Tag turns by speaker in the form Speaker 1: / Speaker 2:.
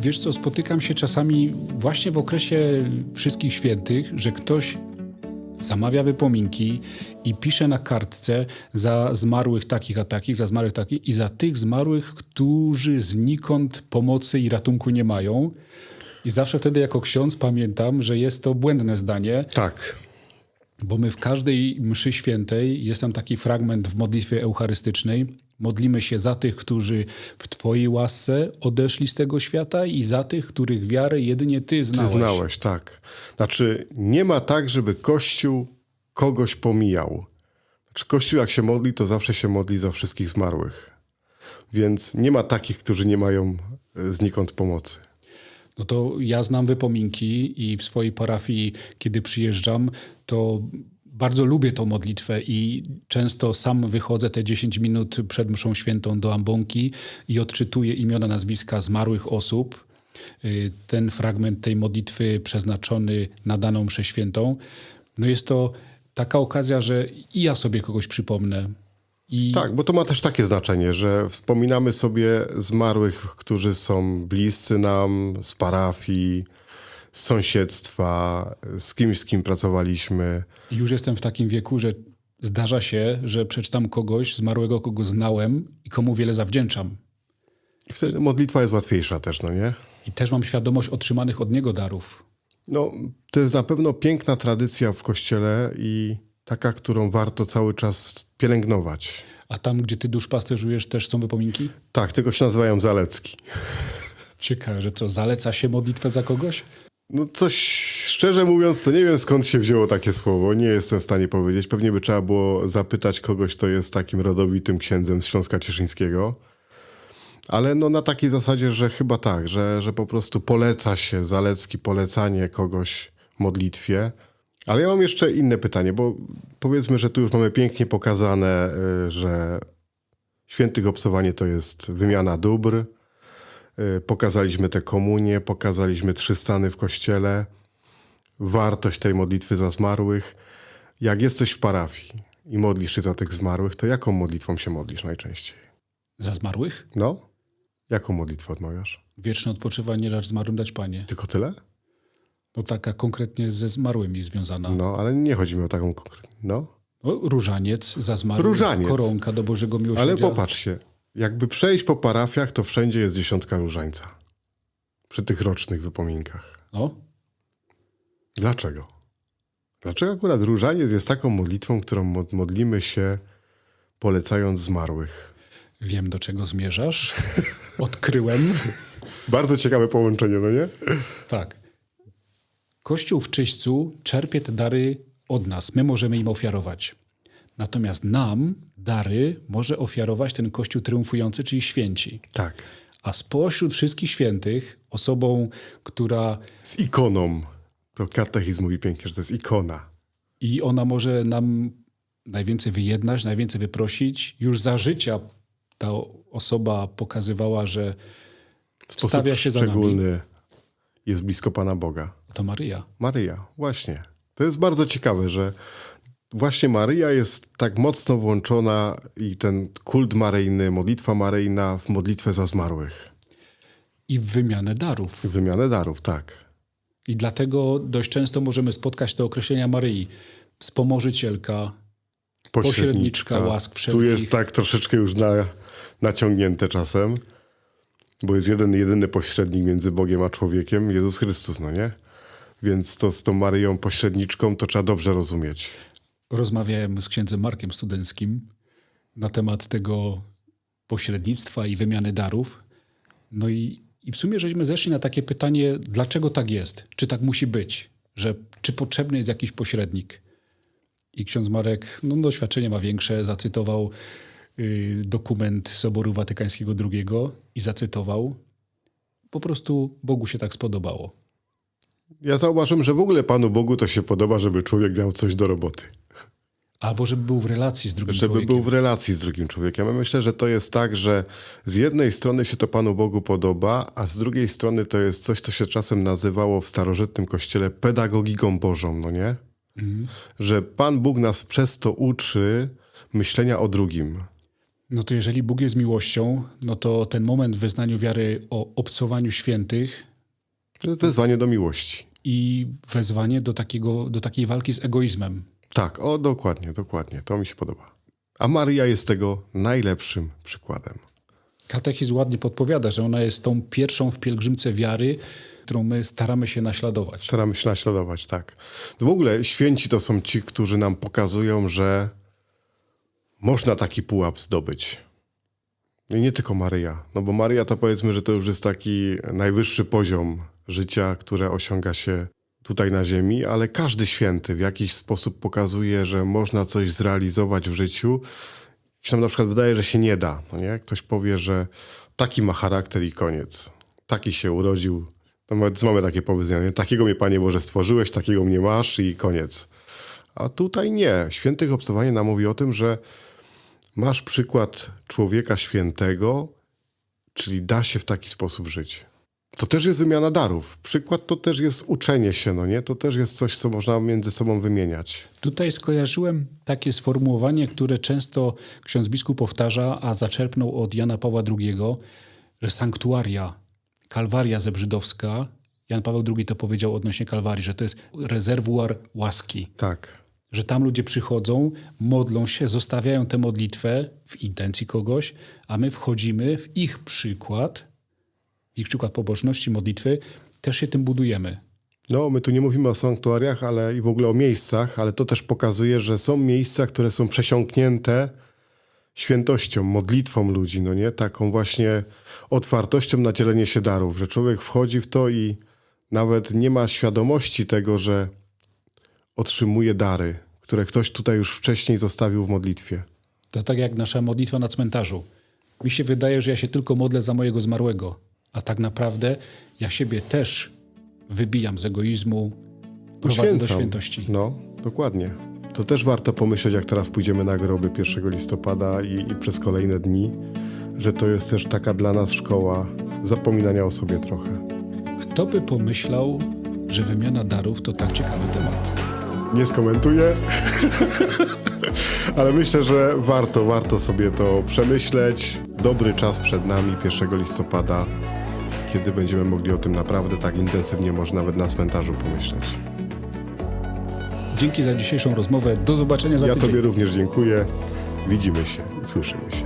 Speaker 1: wiesz co, spotykam się czasami właśnie w okresie wszystkich świętych, że ktoś zamawia wypominki i pisze na kartce za zmarłych takich a takich, za zmarłych takich i za tych zmarłych, którzy znikąd pomocy i ratunku nie mają. I zawsze wtedy jako ksiądz pamiętam, że jest to błędne zdanie,
Speaker 2: Tak.
Speaker 1: bo my w każdej mszy świętej, jest tam taki fragment w modlitwie eucharystycznej, modlimy się za tych, którzy w Twojej łasce odeszli z tego świata i za tych, których wiarę jedynie Ty
Speaker 2: Ty
Speaker 1: znałeś.
Speaker 2: znałeś, tak. Znaczy, nie ma tak, żeby Kościół kogoś pomijał. Znaczy, Kościół jak się modli, to zawsze się modli za wszystkich zmarłych. Więc nie ma takich, którzy nie mają e, znikąd pomocy.
Speaker 1: No to ja znam wypominki i w swojej parafii, kiedy przyjeżdżam, to bardzo lubię tą modlitwę i często sam wychodzę te 10 minut przed mszą świętą do ambonki i odczytuję imiona, nazwiska zmarłych osób. Y, Ten fragment tej modlitwy przeznaczony na daną mszę świętą. No jest to taka okazja, że i ja sobie kogoś przypomnę. I
Speaker 2: Tak, bo to ma też takie znaczenie, że wspominamy sobie zmarłych, którzy są bliscy nam, z parafii, z sąsiedztwa, z kimś, z kim pracowaliśmy.
Speaker 1: Już jestem w takim wieku, że zdarza się, że przeczytam kogoś zmarłego, kogo znałem i komu wiele zawdzięczam.
Speaker 2: Wtedy modlitwa jest łatwiejsza też, no nie?
Speaker 1: I też mam świadomość otrzymanych od niego darów.
Speaker 2: No, to jest na pewno piękna tradycja w kościele i taka, którą warto cały czas pielęgnować.
Speaker 1: A tam, gdzie ty duszpasterzujesz, też są wypominki?
Speaker 2: Tak, tylko się nazywają zalecki.
Speaker 1: Ciekawe, że co, zaleca się modlitwę za kogoś?
Speaker 2: No coś, szczerze mówiąc, to nie wiem skąd się wzięło takie słowo. Nie jestem w stanie powiedzieć. Pewnie by trzeba było zapytać kogoś, kto jest takim rodowitym księdzem z Śląska Cieszyńskiego. Ale no na takiej zasadzie, że chyba tak, że, że po prostu poleca się zalecki, polecanie kogoś modlitwie. Ale ja mam jeszcze inne pytanie, bo powiedzmy, że tu już mamy pięknie pokazane, y, że świętych obcowanie to jest wymiana dóbr, Pokazaliśmy te komunie, pokazaliśmy trzy stany w kościele, wartość tej modlitwy za zmarłych. Jak jesteś w parafii i modlisz się za tych zmarłych, to jaką modlitwą się modlisz najczęściej?
Speaker 1: Za zmarłych?
Speaker 2: No? Jaką modlitwę odmawiasz?
Speaker 1: Wieczne odpoczywanie racz zmarłym dać Panie.
Speaker 2: Tylko tyle?
Speaker 1: No taka konkretnie ze zmarłymi związana.
Speaker 2: No, ale nie chodzi mi o taką konkretną. No?
Speaker 1: No, różaniec za zmarłych,
Speaker 2: Różaniec.
Speaker 1: koronka do Bożego
Speaker 2: Ale
Speaker 1: Miłosierdzia.
Speaker 2: popatrzcie, jakby przejść po parafiach, to wszędzie jest dziesiątka różańca. Przy tych rocznych wypominkach.
Speaker 1: No,
Speaker 2: Dlaczego? Dlaczego akurat różaniec jest taką modlitwą, którą mod- modlimy się polecając zmarłych?
Speaker 1: wiem do czego zmierzasz. Odkryłem.
Speaker 2: Bardzo ciekawe połączenie, no nie?
Speaker 1: Tak. Kościół w czyśćcu czerpie te dary od nas. My możemy im ofiarować. Natomiast nam dary może ofiarować ten Kościół triumfujący, czyli święci.
Speaker 2: Tak.
Speaker 1: A spośród wszystkich świętych, osobą, która
Speaker 2: Z ikoną. To katechizm mówi pięknie, że to jest ikona.
Speaker 1: i ona może nam najwięcej wyjednać, najwięcej wyprosić. Już za życia ta osoba pokazywała, że
Speaker 2: W sposób
Speaker 1: Wstawia się za nami.
Speaker 2: szczególny jest blisko Pana Boga.
Speaker 1: to Maryja.
Speaker 2: Maryja, właśnie. To jest bardzo ciekawe, że właśnie Maryja jest tak mocno włączona i ten kult maryjny, modlitwa maryjna w modlitwę za zmarłych.
Speaker 1: I w wymianę darów.
Speaker 2: Wymianę darów, tak.
Speaker 1: I dlatego dość często możemy spotkać te określenia Maryi. Wspomożycielka, Pośredniczka łask
Speaker 2: Tu
Speaker 1: wszelkich.
Speaker 2: jest tak troszeczkę już na, naciągnięte czasem, bo jest jeden, jedyny pośrednik między Bogiem a człowiekiem, Jezus Chrystus, no nie? Więc to z tą Maryją pośredniczką to trzeba dobrze rozumieć.
Speaker 1: Rozmawiałem z księdzem Markiem Studenckim na temat tego pośrednictwa i wymiany darów. No i, i w sumie żeśmy zeszli na takie pytanie, dlaczego tak jest? Czy tak musi być? Że, czy potrzebny jest jakiś pośrednik? I ksiądz Marek, no doświadczenie ma większe, zacytował y, dokument Soboru Watykańskiego II i zacytował. Po prostu Bogu się tak spodobało.
Speaker 2: Ja zauważyłem, że w ogóle Panu Bogu to się podoba, żeby człowiek miał coś do roboty.
Speaker 1: Albo żeby był w relacji z drugim
Speaker 2: Żeby
Speaker 1: człowiekiem.
Speaker 2: był w relacji z drugim człowiekiem. Ja myślę, że to jest tak, że z jednej strony się to Panu Bogu podoba, a z drugiej strony to jest coś, co się czasem nazywało w starożytnym kościele pedagogiką Bożą, no nie? Że Pan Bóg nas przez to uczy myślenia o drugim.
Speaker 1: No to jeżeli Bóg jest miłością, no to ten moment w wyznaniu wiary o obcowaniu świętych
Speaker 2: To jest wezwanie do miłości.
Speaker 1: i wezwanie do, takiego, do takiej walki z egoizmem.
Speaker 2: Tak, o dokładnie, dokładnie. To mi się podoba. A Maria jest tego najlepszym przykładem.
Speaker 1: Katechizm ładnie podpowiada, że ona jest tą pierwszą w pielgrzymce wiary, którą my staramy się naśladować.
Speaker 2: Staramy się naśladować, tak. W ogóle święci to są ci, którzy nam pokazują, że można taki pułap zdobyć. I nie tylko Maryja. No bo Maryja to powiedzmy, że to już jest taki najwyższy poziom życia, które osiąga się tutaj na ziemi, ale każdy święty w jakiś sposób pokazuje, że można coś zrealizować w życiu. Się nam na przykład wydaje, że się nie da. No nie? Ktoś powie, że taki ma charakter i koniec. Taki się urodził. Nawet mamy takie powiedzenie, nie? takiego mnie Panie Boże stworzyłeś, takiego mnie masz i koniec. A tutaj nie. Świętych obcowanie nam mówi o tym, że masz przykład człowieka świętego, czyli da się w taki sposób żyć. To też jest wymiana darów. Przykład to też jest uczenie się, no nie? To też jest coś, co można między sobą wymieniać.
Speaker 1: Tutaj skojarzyłem takie sformułowanie, które często ksiądz biskup powtarza, a zaczerpnął od Jana Pawła II, że sanktuaria, kalwaria zebrzydowska, Jan Paweł II to powiedział odnośnie kalwarii, że to jest rezerwuar łaski.
Speaker 2: Tak.
Speaker 1: Że tam ludzie przychodzą, modlą się, zostawiają tę modlitwę w intencji kogoś, a my wchodzimy w ich przykład, w ich przykład pobożności, modlitwy, też się tym budujemy.
Speaker 2: No, my tu nie mówimy o sanktuariach, ale i w ogóle o miejscach, ale to też pokazuje, że są miejsca, które są przesiąknięte świętością, modlitwą ludzi, no nie? Taką właśnie otwartością na dzielenie się darów, że człowiek wchodzi w to i nawet nie ma świadomości tego, że otrzymuje dary, które ktoś tutaj już wcześniej zostawił w modlitwie.
Speaker 1: To tak jak nasza modlitwa na cmentarzu. Mi się wydaje, że ja się tylko modlę za mojego zmarłego, tak naprawdę ja siebie też wybijam z egoizmu, prowadzę do
Speaker 2: Poświęcam.
Speaker 1: świętości.
Speaker 2: No, dokładnie. To też warto pomyśleć, jak teraz pójdziemy na groby 1 listopada i, i przez kolejne dni, że to jest też taka dla nas szkoła zapominania o sobie trochę.
Speaker 1: Kto by pomyślał, że wymiana darów to tak ciekawy temat?
Speaker 2: Nie skomentuję, ale myślę, że warto, warto sobie to przemyśleć. Dobry czas przed nami 1 listopada, kiedy będziemy mogli o tym naprawdę tak intensywnie, może nawet na cmentarzu pomyśleć.
Speaker 1: Dzięki za dzisiejszą rozmowę. Do zobaczenia za
Speaker 2: Ja
Speaker 1: tydzień.
Speaker 2: Tobie również dziękuję. Widzimy się, słyszymy się.